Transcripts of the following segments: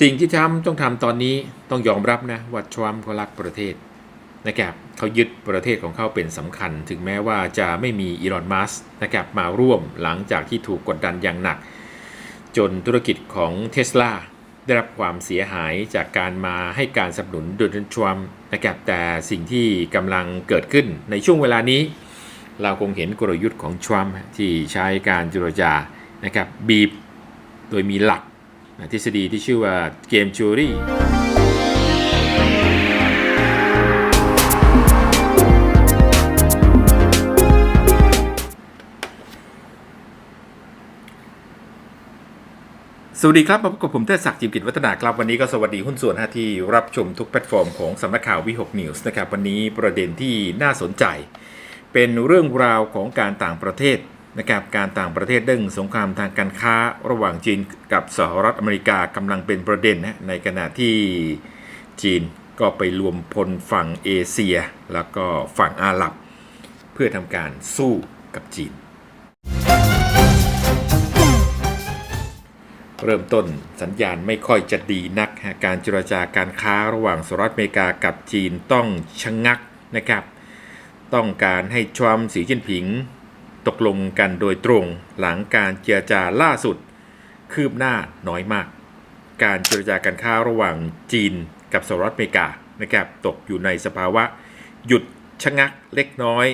สิ่งที่ทรัมป์ต้องทำตอนนี้ต้องยอมรับนะว่าทรัมป์เขารักประเทศนะครับเขายึดประเทศของเขาเป็นสำคัญ ถึงแม้ว่าจะไม่มีอีลอนมัสนะครับมาร่วมหลังจากที่ถูกกดดันอย่างหนัก จนธุรกิจของเทสลาได้รับความเสียหายจากการมาให้การสนับสนุนโดนัลด์ทรัมป์นะครับแต่สิ่งที่กำลังเกิดขึ้นในช่วงเวลานี้ เราคงเห็นกลยุทธ์ของทรัมป์ที่ใช้การเจรจานะครับบีบโดยมีหลัก ทฤษฎีที่ชื่อว่าเกมจูรี่สวัสดีครับพบกับผมเทศศักดิ์จิมกิจวัฒนาครับ วันนี้ก็สวัสดีหุ้นส่วนที่รับชมทุกแพลตฟอร์มของสำนักข่าววิหกนิวส์นะครับ วันนี้ประเด็นที่น่าสนใจ เป็นเรื่องราวของการต่างประเทศ นะครับการต่างประเทศเรื่องสงครามทางการค้าระหว่างจีนกับสหรัฐอเมริกากำลังเป็นประเด็นนะในขณะที่จีนก็ไปรวมพลฝั่งเอเชีย แล้วก็ฝั่งอาหรับ เพื่อทำการสู้กับจีน เริ่มต้นสัญญาณไม่ค่อยจะดีนัก การเจรจาการค้าระหว่างสหรัฐอเมริกากับจีนต้องชะงงักนะครับ ต้องการให้ทรัมป์สีจิ้นผิง ตกลงกันโดยตรงหลังการเจรจาล่าสุด คืบหน้าน้อยมาก การเจรจาการค้าระหว่างจีนกับสหรัฐอเมริกานะครับตกอยู่ในสภาวะหยุดชะงักเล็กน้อย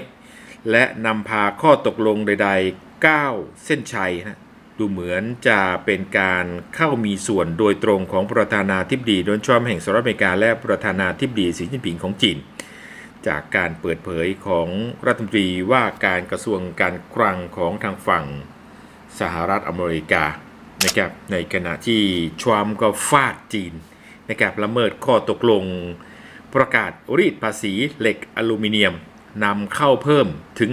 และนำพาข้อตกลงใดๆก้าวเส้นชัยนะดูเหมือนจะเป็นการเข้ามีส่วนโดยตรงของประธานาธิบดีโดนัลด์ทรัมป์แห่งสหรัฐอเมริกาและประธานาธิบดีสีจิ้นผิงของจีน จากการเปิดเผยของรัฐมนตรีว่าการกระทรวงการคลังของทางฝั่งสหรัฐอเมริกานะครับในขณะที่ทรัมป์ก็ฟาดจีนนะครับละเมิดข้อตกลง ประกาศรีดภาษีเหล็กอลูมิเนียมนำเข้าเพิ่มถึง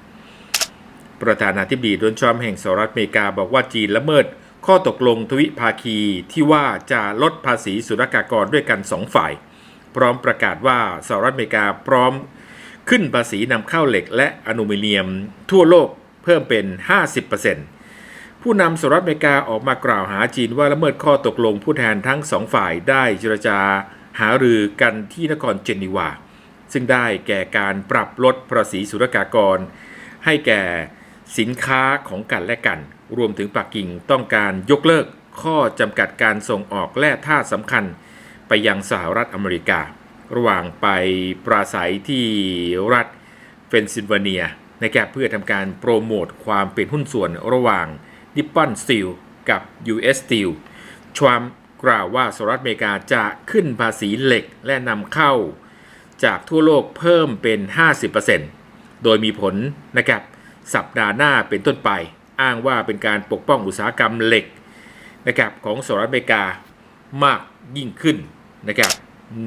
50%ประธานาธิบดีโดนัลด์ทรัมป์แห่งสหรัฐอเมริกาบอกว่าจีนละเมิดข้อตกลงทวิภาคีที่ว่าจะลดภาษีศุลกากรด้วยกัน2ฝ่าย พร้อมประกาศว่าสหรัฐอเมริกาพร้อมขึ้นภาษีนำเข้าเหล็กและอลูมิเนียมทั่วโลกเพิ่มเป็น 50%ผู้นำสหรัฐอเมริกาออกมากล่าวหาจีนว่าละเมิดข้อตกลงผู้แทนทั้งสองฝ่ายได้เจรจาหารือกันที่นครเจนีวา ซึ่งได้แก่การปรับลดภาษีศุลกากร ให้แก่สินค้าของกันและกัน รวมถึงปักกิ่งต้องการยกเลิกข้อจำกัดการส่งออกแร่ธาตุสำคัญ ไปยังสหรัฐอเมริกา ระหว่างไปปราศัยที่รัฐเฟนซิลเวเนียนะครับเพื่อทำการโปรโมทความเป็นหุ้นส่วนระหว่างนิปปอนสตีลกับ US Steel ทรัมกล่าวว่าสหรัฐอเมริกาจะขึ้นภาษีเหล็กและนำเข้า จากทั่วโลกเพิ่มเป็น 50%โดยมีผลนะครับสัปดาห์หน้าเป็นต้นไป อ้างว่าเป็นการปกป้องอุตสาหกรรมเหล็กนะครับของสหรัฐอเมริกามากยิ่งขึ้น นะครับ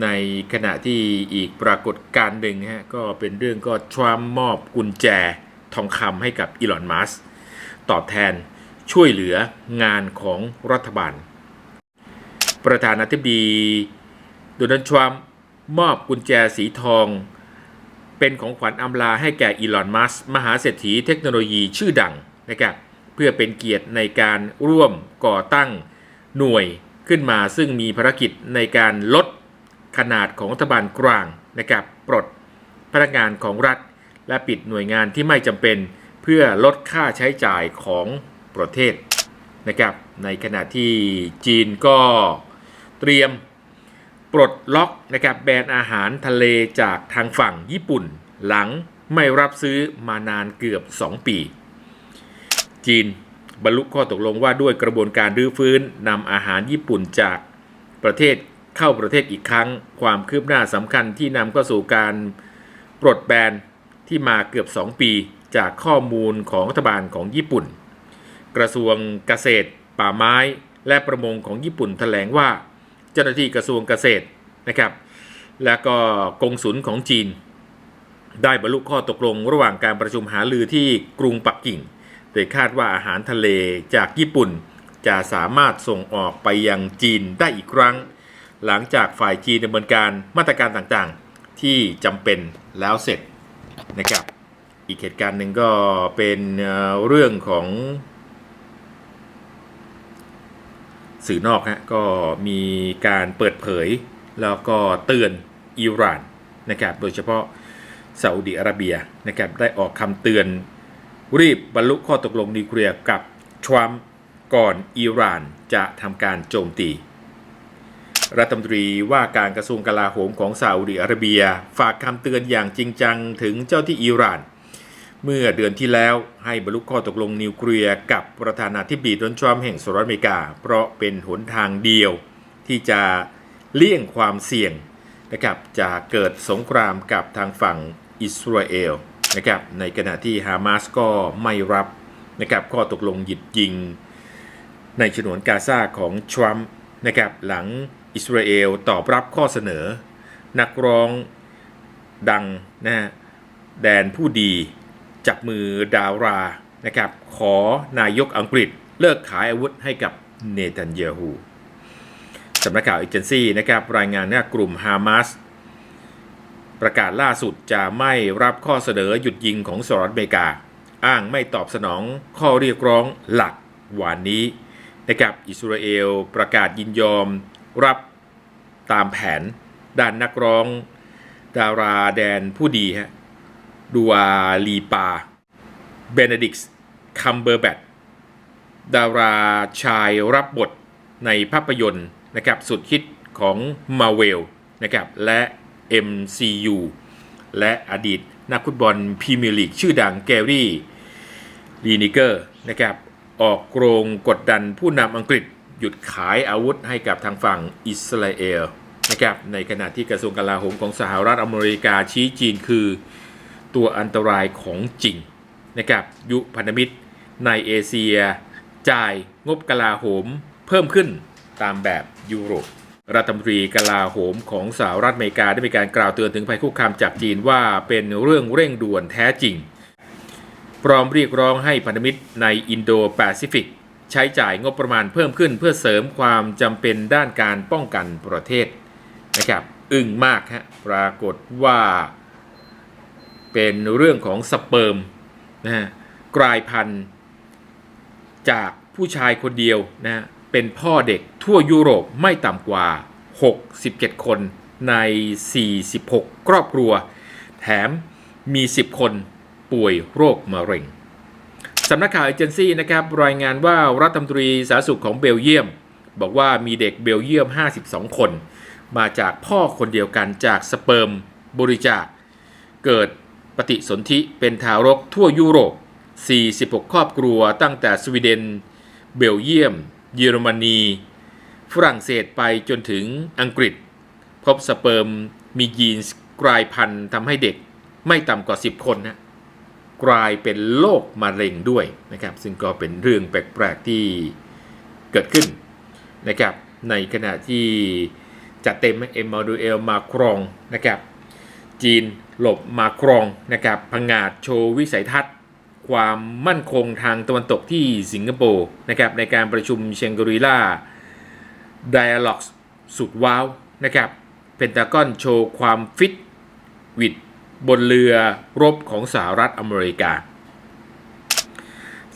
ในขณะที่อีกปรากฏการณ์หนึ่งฮะก็เป็นเรื่องก็ทรัมป์มอบกุญแจทองคำให้กับอีลอนมัสตอบแทนช่วยเหลืองานของรัฐบาล ประธานาธิบดีโดนัลด์ทรัมป์มอบกุญแจสีทอง เป็นของขวัญอำลาให้แก่อีลอนมัสมหาเศรษฐีเทคโนโลยีชื่อดังนะครับเพื่อเป็นเกียรติในการร่วมก่อตั้งหน่วย ขึ้นมาซึ่งมีภารกิจในการลดขนาดของรัฐบาลกลางนะครับปลดพนักงานของรัฐ และปิดหน่วยงานที่ไม่จำเป็น เพื่อลดค่าใช้จ่ายของประเทศนะครับในขณะที่จีนก็เตรียมปลดล็อกนะครับแบนอาหารทะเลจากทางฝั่งญี่ปุ่น หลังไม่รับซื้อมานานเกือบ 2 ปี จีน บรรลุข้อตกลงว่าด้วยกระบวนการรื้อฟื้นนำอาหารญี่ปุ่นจากประเทศเข้าประเทศอีกครั้ง ความคืบหน้าสำคัญที่นำเข้าสู่การปลดแบนที่มาเกือบ 2 ปีจากข้อมูลของรัฐบาลของญี่ปุ่น กระทรวงเกษตร ป่าไม้ และประมงของญี่ปุ่นแถลงว่า เจ้าหน้าที่กระทรวงเกษตรนะครับ และก็กงสุลของจีน ได้บรรลุข้อตกลงระหว่างการประชุมหาลือที่กรุงปักกิ่ง โดยคาดว่าอาหารทะเลจากญี่ปุ่น จะสามารถส่งออกไปยังจีนได้อีกครั้ง หลังจากฝ่ายจีนดำเนินการมาตรการต่างๆ ที่จำเป็นแล้วเสร็จนะครับอีกเหตุการณ์หนึ่งก็เป็นเรื่องของสื่อนอกฮะก็มีการเปิดเผยแล้วก็เตือนอิหร่านนะครับโดยเฉพาะซาอุดิอาระเบียนะครับได้ออกคำเตือน รีบบรรลุข้อตกลงนิวเคลียร์กับทรัมป์ก่อนอิหร่านจะทำการโจมตี รัฐมนตรีว่าการกระทรวงกลาโหมของซาอุดิอาระเบีย ฝากคำเตือนอย่างจริงจังถึงเจ้าที่อิหร่าน เมื่อเดือนที่แล้วให้บรรลุข้อตกลงนิวเคลียร์กับประธานาธิบดีโดนัลด์ทรัมป์แห่งสหรัฐอเมริกา เพราะเป็นหนทางเดียวที่จะเลี่ยงความเสี่ยงนะครับจะเกิดสงครามกับทางฝั่งอิสราเอล นะครับในขณะที่ฮามาสก็ไม่รับนะครับข้อตกลงหยุดยิง ในฉนวนกาซาของทรัมป์นะครับหลังอิสราเอลตอบรับข้อเสนอ นักร้องดังนะฮะแดนผู้ดี จับมือดารานะครับขอนายกอังกฤษเลิกขายอาวุธให้กับเนตันเยฮูสำนักข่าวเอเจนซี่นะครับรายงานว่ากลุ่มฮามาส ประกาศล่าสุดจะไม่รับข้อเสนอหยุดยิงของสหรัฐอเมริกา อ้างไม่ตอบสนองข้อเรียกร้องหลักหวานนี้นะครับอิสราเอลประกาศยินยอมรับตามแผนด้านนักร้อง ดาราแดนผู้ดีฮะดูอาลีปาเบเนดิกส์คัมเบอร์แบทดาราชายรับบทในภาพยนตร์นะครับสุดฮิตของมาเวลนะครับและ MCU และอดีตนักฟุตบอลพรีเมียร์ลีกชื่อดังแกรี่ลีนิเกอร์นะครับออกโรงกดดันผู้นำอังกฤษหยุดขายอาวุธให้กับทางฝั่งอิสราเอลนะครับในขณะที่กระทรวงกลาโหมของสหรัฐอเมริกาชี้จีนคือตัวอันตรายของจริงนะครับยุพันธมิตรในเอเชีย จ่ายงบกลาโหมเพิ่มขึ้นตามแบบยุโรป รัฐมนตรีกลาโหมของสหรัฐอเมริกาได้มีการกล่าวเตือนถึงภัยคุกคามจากจีนว่าเป็นเรื่องเร่งด่วนแท้จริง พร้อมเรียกร้องให้พันธมิตรในอินโดแปซิฟิก ใช้จ่ายงบประมาณเพิ่มขึ้นเพื่อเสริมความจำเป็นด้านการป้องกันประเทศนะครับ อึ้งมากฮะปรากฏว่า เป็นเรื่องของสเปิร์มนะฮะกลายพันธุ์จากผู้ชายคนเดียวนะฮะ เป็นพ่อเด็กทั่วยุโรปไม่ต่ำกว่า 67 คนใน 46 ครอบครัว แถมมี 10 คนป่วยโรคมะเร็งสำนักข่าวเอเจนซี่นะครับรายงานว่ารัฐมนตรีสาธารณสุขของเบลเยียม บอกว่ามีเด็กเบลเยียม 52 คน มาจากพ่อคนเดียวกันจากสเปิร์มบริจาค เกิดปฏิสนธิเป็นทารกทั่วยุโรป 46 ครอบครัวตั้งแต่สวีเดน เบลเยียม เยอรมนี ฝรั่งเศสไปจนถึงอังกฤษ พบสเปิร์มมียีนกลายพันธุ์ทำให้เด็กไม่ต่ำกว่า 10 คนนะกลายเป็นโรคมะเร็งด้วยนะครับ ซึ่งก็เป็นเรื่องแปลกๆที่เกิดขึ้นนะครับในขณะที่จัดเต็มเอ็มมาดูเอลมาครองนะครับจีนหลบมาครองนะครับพังงาดโชว์วิสัยทัศน์ ความมั่นคงทางตะวันตกที่สิงคโปร์นะครับในการประชุมเชงกรีล่า Dialogues สุดว้าวนะครับเพนตากอนโชว์ความฟิตวิดบนเรือรบของสหรัฐอเมริกา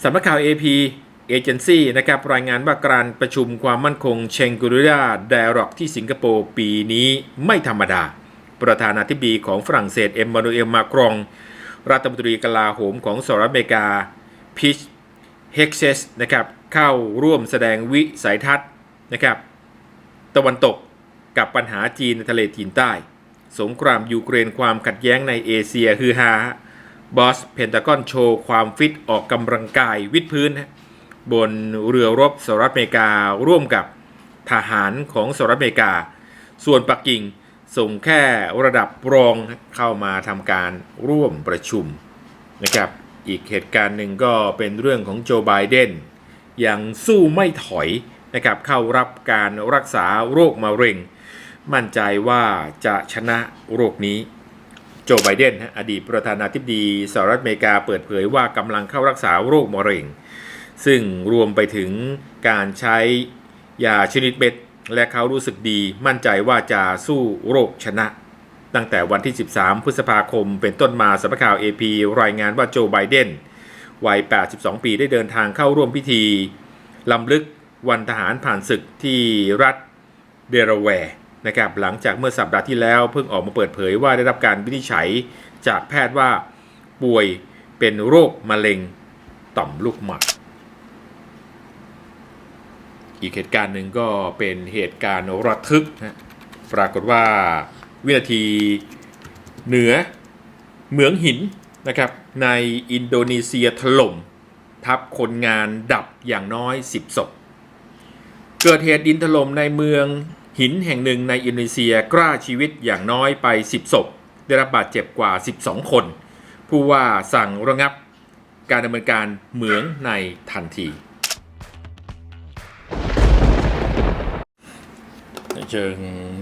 สำนักข่าว AP Agency นะครับรายงานว่าการประชุมความมั่นคงเชงกรีล่า Dialogue ที่สิงคโปร์ปีนี้ไม่ธรรมดา ประธานาธิบดีของฝรั่งเศสเอ็มมานูเอลมาครอง รัฐมนตรีกลาโหมของสหรัฐอเมริกาพิชเฮกเซสนะครับเข้าร่วมแสดงวิสัยทัศน์นะครับตะวันตกกับปัญหาจีนในทะเลจีนใต้ สงครามยูเครนความขัดแย้งในเอเชียคือฮาบอสเพนตากอนโชว์ความฟิตออกกำลังกายวิดพื้น บนเรือรบสหรัฐอเมริการ่วมกับทหารของสหรัฐอเมริกา ส่วนปักกิ่ง ส่งแค่ระดับรองเข้ามาทำการร่วมประชุมนะครับ อีกเหตุการณ์หนึ่งก็เป็นเรื่องของโจไบเดนยังสู้ไม่ถอยนะครับเข้ารับการรักษาโรคมะเร็ง มั่นใจว่าจะชนะโรคนี้โจไบเดนอดีตประธานาธิบดีสหรัฐอเมริกาเปิดเผยว่ากำลังเข้ารักษาโรคมะเร็ง ซึ่งรวมไปถึงการใช้ยาชนิดเม็ด และเขารู้สึกดีมั่นใจว่าจะสู้โรคชนะ ตั้งแต่วันที่ 13 พฤษภาคมเป็นต้นมาสำนักข่าว AP รายงานว่าโจไบเดนวัย 82 ปีได้เดินทางเข้าร่วมพิธีลำลึกวันทหารผ่านศึกที่รัฐเดลาแวร์นะครับหลังจากเมื่อสัปดาห์ที่แล้วเพิ่งออกมาเปิดเผยว่าได้รับการวินิจฉัยจากแพทย์ว่าป่วยเป็นโรคมะเร็งต่อมลูกหมาก อีกเหตุการณ์หนึ่งก็เป็นเหตุการณ์ระทึกนะปรากฏว่าวินาทีเหนือเหมืองหินนะครับในอินโดนีเซียถล่ม ทับคนงานดับอย่างน้อย 10ศพเกิดเหตุดินถล่มในเมืองหินแห่งหนึ่งในอินโดนีเซียกล้าชีวิตอย่างน้อยไป 10ศพได้รับบาดเจ็บกว่า 12 คน ผู้ว่าสั่งระงับการดำเนินการเหมืองในทันที เชิง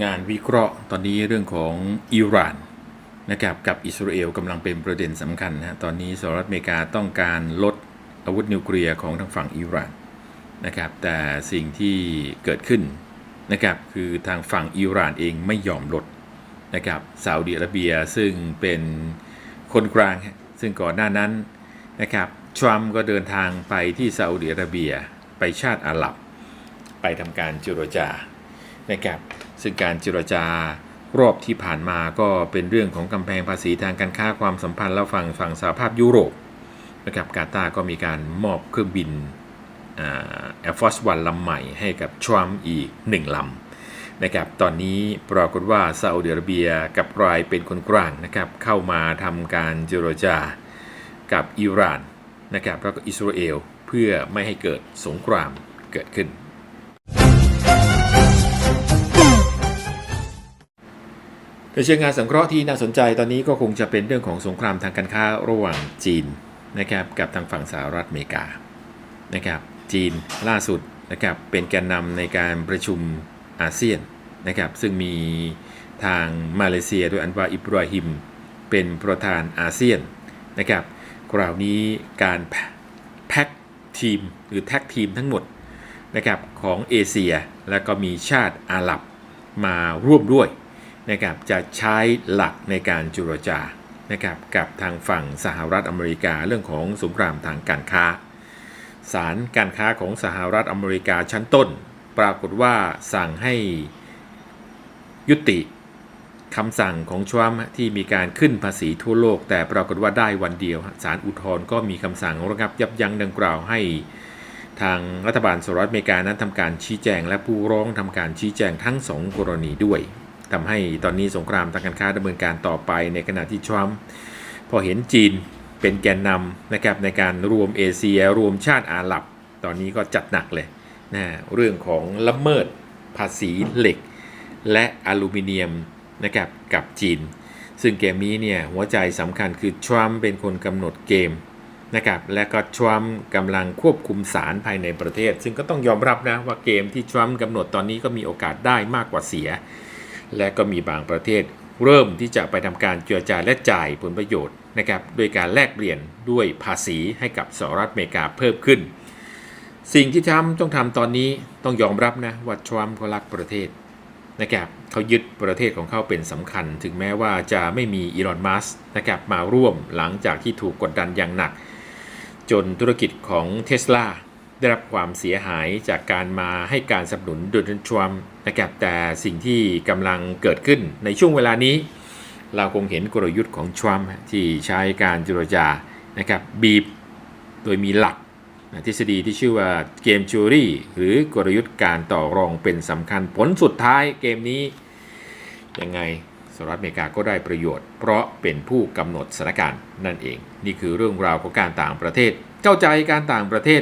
งานวิเคราะห์ตอนนี้เรื่องของอิหร่านนะครับกับอิสราเอลกำลังเป็นประเด็นสำคัญนะตอนนี้สหรัฐอเมริกาต้องการลดอาวุธนิวเคลียร์ของทางฝั่งอิหร่านนะครับแต่สิ่งที่เกิดขึ้นนะครับคือทางฝั่งอิหร่านเองไม่ยอมลดนะครับซาอุดิอาระเบียซึ่งเป็นคนกลาง ซึ่งก่อนหน้านั้นนะครับทรัมป์ก็เดินทางไปที่ซาอุดิอาระเบียไปชาติอาหรับ ไปทำการเจรจา นะครับซึ่งการเจรจารอบที่ผ่านมาก็เป็นเรื่องของกำแพงภาษีทางการค้าความสัมพันธ์แล้วฝั่งฝั่งสหภาพยุโรปนะครับกาตาร์ก็มีการมอบเครื่องบินแอร์ฟอร์สวันลำใหม่ให้กับทรัมป์อีกหนึ่งลำนะครับตอนนี้ปรากฏว่าซาอุดิอาระเบียกับรายเป็นคนกลางนะครับเข้ามาทำการเจรจากับอิหร่านนะครับแล้วก็อิสราเอลเพื่อไม่ให้เกิดสงครามเกิดขึ้น ในเชิงงานสังเคราะห์ที่น่าสนใจตอนนี้ก็คงจะเป็นเรื่องของสงครามทางการค้าระหว่างจีนนะครับกับทางฝั่งสหรัฐอเมริกานะครับจีนล่าสุดนะครับเป็นแกนนำในการประชุมอาเซียนนะครับซึ่งมีทางมาเลเซียโดยอันวาอิบราฮิม เป็นประธานอาเซียนนะครับคราวนี้การแพ็กทีมหรือแท็กทีมทั้งหมดนะครับของเอเชียแล้วก็มีชาติอาหรับมาร่วมด้วย นะครับจะใช้หลักในการจุรจานะครับกับทางฝั่งสหรัฐอเมริกาเรื่องของสงครามทางการค้าศาลการค้าของสหรัฐอเมริกาชั้นต้น ปรากฏว่าสั่งให้ยุติคำสั่งของทรัมที่มีการขึ้นภาษีทั่วโลก แต่ปรากฏว่าได้วันเดียวศาลอุทธรณ์ก็มีคำสั่งระงับยับยั้งดังกล่าวให้ทางรัฐบาลสหรัฐอเมริกานั้นทำการชี้แจง และผู้ร้องทำการชี้แจงทั้งสองกรณีด้วย ทำให้ตอนนี้สงครามทางการค้าดำเนินการต่อไปในขณะที่ทรัมป์พอเห็นจีนเป็นแกนนำนะครับในการรวมเอเชีย รวมชาติอาหรับ ตอนนี้ก็จัดหนักเลยนะเรื่องของละเมิดภาษีเหล็ก และอลูมิเนียมนะครับกับจีน ซึ่งเกมนี้เนี่ยหัวใจสำคัญคือทรัมป์เป็นคนกำหนดเกมนะครับและก็ทรัมป์กำลังควบคุมสารภายในประเทศ ซึ่งก็ต้องยอมรับนะว่าเกมที่ทรัมป์กำหนดตอนนี้ก็มีโอกาสได้มากกว่าเสีย และก็มีบางประเทศเริ่มที่จะไปทำการเจือจายและจ่ายผลประโยชน์นะครับโดยการแลกเปลี่ยนด้วยภาษีให้กับสหรัฐอเมริกาเพิ่มขึ้น สิ่งที่ทรัมป์ต้องทำตอนนี้ต้องยอมรับนะว่าทรัมป์เขารักประเทศนะครับเขายึดประเทศของเขาเป็นสำคัญ ถึงแม้ว่าจะไม่มีอีลอนมัสนะครับมาร่วมหลังจากที่ถูกกดดันอย่างหนัก จนธุรกิจของเทสลา ได้รับความเสียหายจากการมาให้การสนับสนุนโดนัลด์ทรัมป์นะครับแต่สิ่งที่กำลังเกิดขึ้นในช่วงเวลานี้ เราคงเห็นกลยุทธ์ของทรัมป์ที่ใช้การเจรจานะครับบีบโดยมีหลักทฤษฎีที่ชื่อว่าเกมจูรี่หรือกลยุทธ์การต่อรองเป็นสำคัญผลสุดท้ายเกมนี้ ยังไงสหรัฐอเมริกาก็ได้ประโยชน์ เพราะเป็นผู้กำหนดสถานการณ์นั่นเอง นี่คือเรื่องราวของการต่างประเทศ เข้าใจการต่างประเทศ